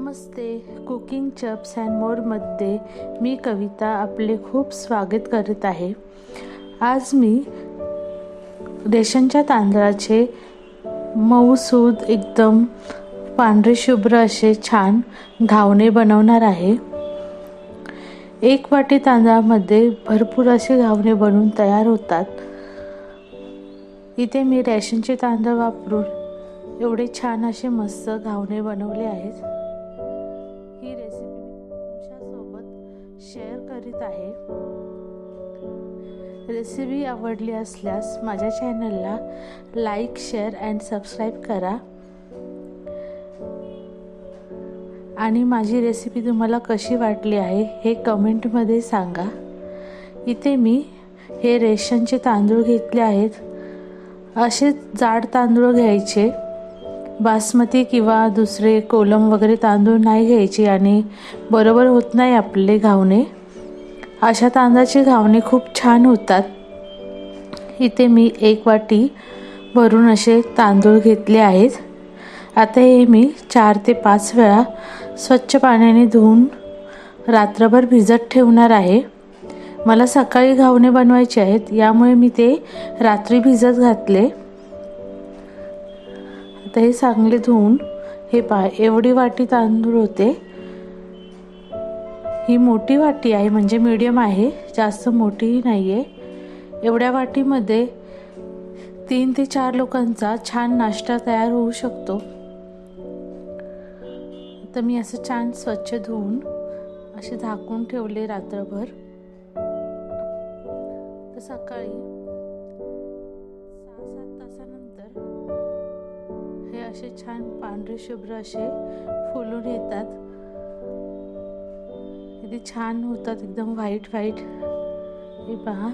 Namaste. Cooking चप्स and मोरमध्ये मी कविता आपले खूप स्वागत करत आहे. आज मी रेशनच्या तांदळाचे मऊसूद एकदम पांढरे शुभ्र असे छान घावणे बनवणार आहे. एक वाटी तांदळामध्ये भरपूर असे घावणे बनवून तयार होतात. इथे मी रेशनचे तांदूळ वापरून एवढे छान असे मस्त घावणे बनवले आहेत. आहे. रेसिपी आवडली असल्यास माझ्या चॅनलला लाईक शेअर अँड सबस्क्राईब करा. आणि माझी रेसिपी तुम्हाला कशी वाटली आहे हे कमेंटमध्ये सांगा. इथे मी हे रेशनचे तांदूळ घेतले आहेत. असे जाड तांदूळ घ्यायचे. बासमती किंवा दुसरे कोलम वगैरे तांदूळ नाही घ्यायचे आणि बरोबर होत नाही आपले घावणे. अशा तांदळाची घावणे खूप छान होतात. इथे मी एक वाटी भरून असे तांदूळ घेतले आहेत. आता हे मी चार ते पाच वेळा स्वच्छ पाण्याने धुवून रात्रभर भिजत ठेवणार आहे. मला सकाळी घावणे बनवायचे आहेत यामुळे मी ते रात्री भिजत घातले. आता हे चांगले धुवून हे पहा एवढी वाटी तांदूळ होते. ही मोठी वाटी आहे म्हणजे मीडियम आहे जास्त मोठीही नाही आहे एवढ्या वाटीमध्ये तीन ते चार लोकांचा छान नाश्ता तयार होऊ शकतो. तर मी असं छान स्वच्छ धुवून असे झाकून ठेवले रात्रभर. तर सकाळी सहा सात तासानंतर हे असे छान पांढरे शुभ्र असे फुलून येतात. किती छान होतात एकदम व्हाईट व्हाईट हे पहा.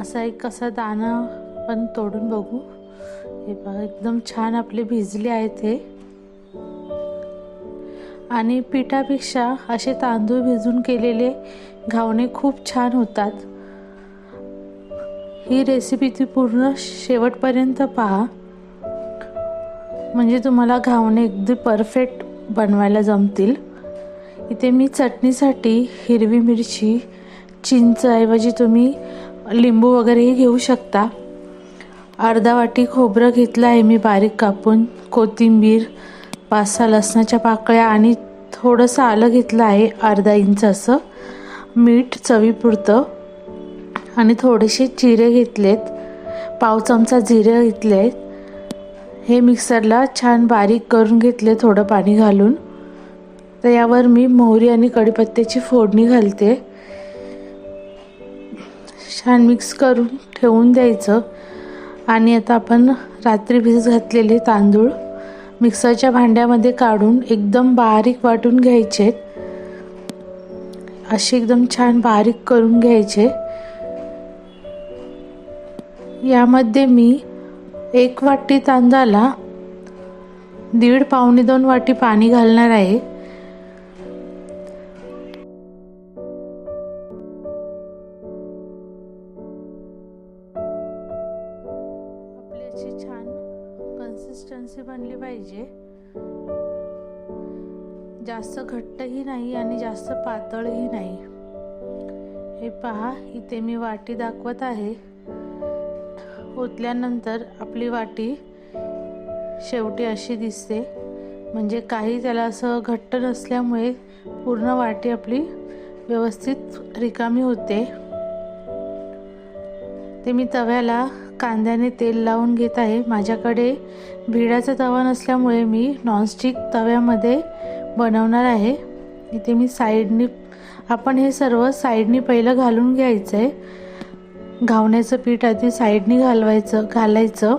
असा एक कसा दाणा पण तोडून बघू. हे पहा एकदम छान आपले भिजले आहेत हे आणि पिठापेक्षा असे तांदूळ भिजून केलेले घावणे खूप छान होतात. ही रेसिपी ती पूर्ण शेवटपर्यंत पहा. म्हणजे तुम्हाला घावणे अगदी परफेक्ट बनवायला जमतील. इथे मी चटणीसाठी हिरवी मिरची चिंचऐवजी तुम्ही लिंबू वगैरेही घेऊ शकता. अर्धा वाटी खोबरं घेतलं आहे मी बारीक कापून कोथिंबीर पाच सहा लसणाच्या पाकळ्या आणि थोडंसं आलं घेतलं आहे अर्धा इंच असं. मीठ चवीपुरतं आणि थोडेसे जिरे घेतलेत. पाव चमचा जिरे घेतले हे मिक्सरला छान बारीक करून घेतले थोडं पाणी घालून. तर यावर मी मोहरी आणि कढीपत्त्याची फोडणी घालते. छान मिक्स करून ठेवून द्यायचं. आणि आता आपण रात्री भिज घातलेले तांदूळ मिक्सरच्या भांड्यामध्ये काढून एकदम बारीक वाटून घ्यायचे. असे एकदम छान बारीक करून घ्यायचे. यामध्ये मी एक वाटी तांदळाला दीड पावणे दोन वाटी पाणी घालणार आहे. आपली छान कन्सिस्टन्सी बनली पाहिजे. जास्त घट्टही नाही आणि जास्त पातळही नाही. हे पहा इथे मी वाटी दाखवत आहे. ओतल्यानंतर आपली वाटी शेवटी अशी दिसते. म्हणजे काही त्याला असं घट्ट नसल्यामुळे पूर्ण वाटी आपली व्यवस्थित रिकामी होते. ते मी तव्याला कांद्याने तेल लावून घेत आहे. माझ्याकडे भिडाचा तवा नसल्यामुळे मी नॉनस्टिक तव्यामध्ये बनवणार आहे. इथे मी साईडनी आपण हे सर्व साईडनी पहिलं घालून घ्यायचं आहे घावण्याचं पीठ आधी साईडनी घालवायचं घालायचं.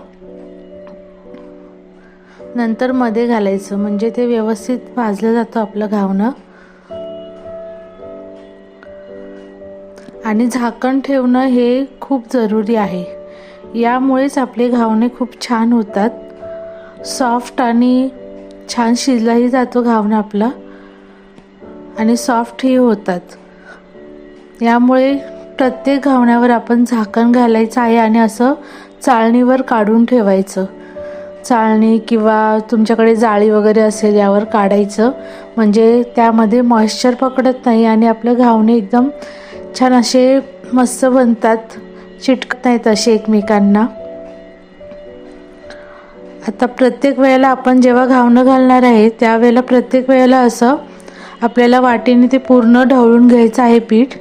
नंतर मध्ये घालायचं म्हणजे ते व्यवस्थित भाजलं जातं आपलं घावणं. आणि झाकण ठेवणं हे खूप जरुरी आहे. यामुळेच आपले घावणे खूप छान होतात. सॉफ्ट आणि छान शिजलाही जातो घावणं आपला. आणि सॉफ्टही होतात. यामुळे प्रत्येक घावण्यावर आपण झाकण घालायचं आहे आणि असं चाळणीवर काढून ठेवायचं. चाळणी किंवा तुमच्याकडे जाळी वगैरे असेल यावर काढायचं. म्हणजे त्यामध्ये मॉइश्चर पकडत नाही आणि आपलं घावणे एकदम छान असे मस्त बनतात. चिटकत नाहीत असे एकमेकांना. आता प्रत्येक वेळेला आपण जेव्हा घावणं घालणार आहे त्यावेळेला प्रत्येक वेळेला असं आपल्याला वाटीने ते पूर्ण ढवळून घ्यायचं आहे पीठ.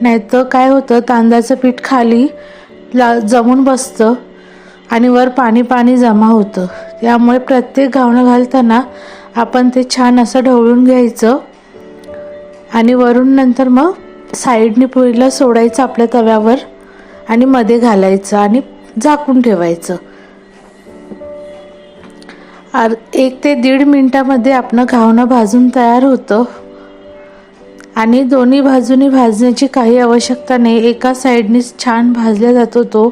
नाहीतर काय होतं तांदळाचं पीठ खाली ला जमून बसतं आणि वर पाणी पाणी जमा होतं. त्यामुळे प्रत्येक घावणं घालताना आपण ते छान असं ढवळून घ्यायचं आणि वरून नंतर मग साईडने पुरीला सोडायचं आपल्या तव्यावर. आणि मध्ये घालायचं आणि झाकून ठेवायचं. आर एक ते दीड मिनटामध्ये आपलं घावणं भाजून तयार होतं. आणि दोन्ही बाजूनी भाजण्याची काही आवश्यकता नाही. एका साईडनीच छान भाजला जातो तो.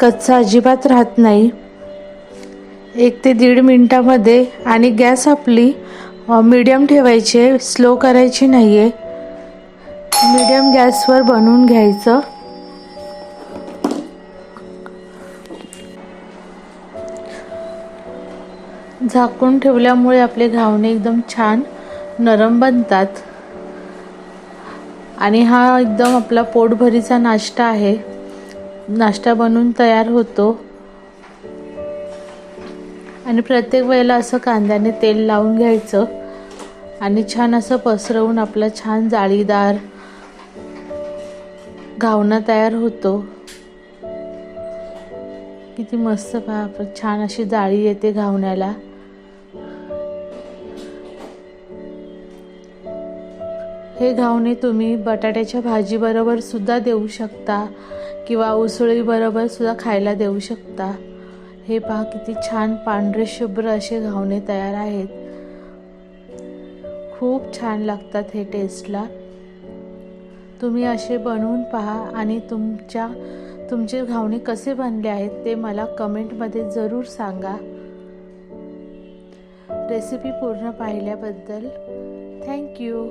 कच्चा अजिबात राहत नाही. एक ते दीड मिनटामध्ये आणि गॅस आपली मीडियम ठेवायची स्लो करायची नाही आहे मीडियम गॅसवर बनवून घ्यायचं. झाकून ठेवल्यामुळे आपले घावणे एकदम छान नरम बनतात. आणि हा एकदम आपला पोटभरीचा नाश्ता आहे. नाश्ता बनवून तयार होतो. आणि प्रत्येक वेळेला असं कांद्याने तेल लावून घ्यायचं. आणि छान असं पसरवून आपला छान जाळीदार घावणा तयार होतो. किती मस्त पहा छान अशी जाळी येते घावण्याला. हे घावणे तुम्ही बटाट्याच्या भाजीबरोबर सुद्धा देऊ शकता किंवा उसळीबरोबर सुद्धा खायला देऊ शकता. हे पहा किती छान पांढरे शुभ्र असे घावणे तयार आहेत. खूप छान लागतात हे टेस्टला तुम्ही असे बनवून पहा आणि तुमच्या तुमचे घावणे कसे बनले आहेत ते मला कमेंटमध्ये जरूर सांगा. रेसिपी पूर्ण पाहिल्याबद्दल थँक्यू